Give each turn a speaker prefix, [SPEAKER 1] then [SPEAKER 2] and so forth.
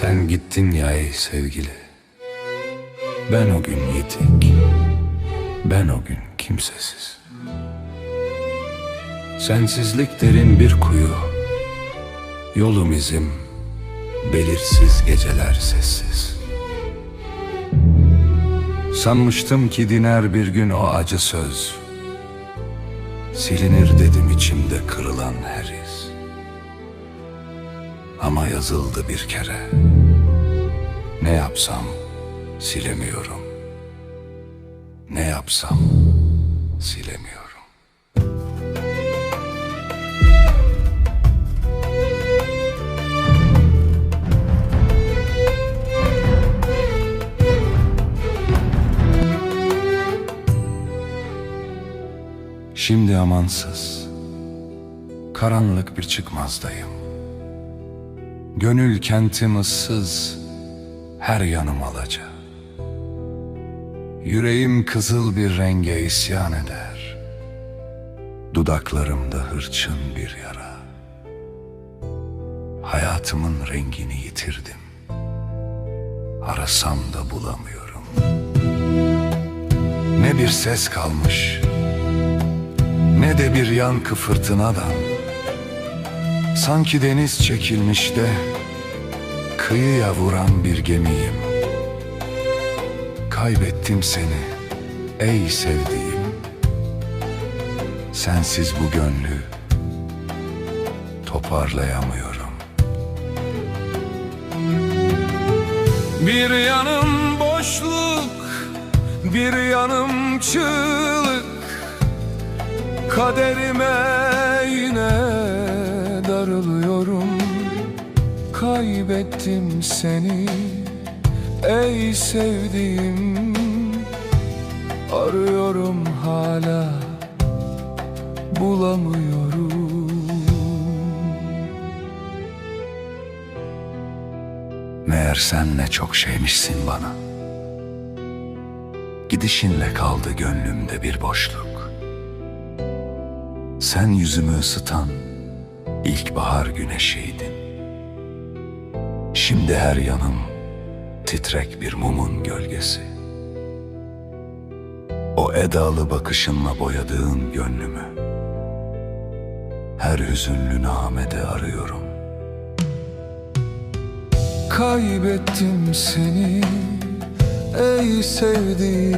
[SPEAKER 1] Sen gittin ya ey sevgili. Ben o gün yitik. Ben o gün kimsesiz. Sensizlik derin bir kuyu. Yolum izim, belirsiz geceler sessiz. Sanmıştım ki diner bir gün o acı söz. Silinir dedim içimde kırılan her iz. Ama yazıldı bir kere. Ne yapsam silemiyorum. Ne yapsam silemiyorum. Şimdi amansız, karanlık bir çıkmazdayım. Gönül kentim ıssız, her yanım alaca. Yüreğim kızıl bir renge isyan eder. Dudaklarımda hırçın bir yara. Hayatımın rengini yitirdim. Arasam da bulamıyorum. Ne bir ses kalmış, ne de bir yankı fırtınadan. Sanki deniz çekilmiş de kıyıya vuran bir gemiyim. Kaybettim seni ey sevdiğim. Sensiz bu gönlü toparlayamıyorum. Bir yanım boşluk, bir yanım çığlık. Kaderime yine darılıyorum Kaybettim seni. Ey sevdiğim Arıyorum hala. Bulamıyorum. Meğer sen ne çok şeymişsin bana. Gidişinle kaldı gönlümde bir boşluk. Sen yüzümü ısıtan ilkbahar güneşiydin. Şimdi her yanım titrek bir mumun gölgesi. O edalı bakışınla boyadığın gönlümü her hüzünlü namede arıyorum. Kaybettim seni ey sevdiğim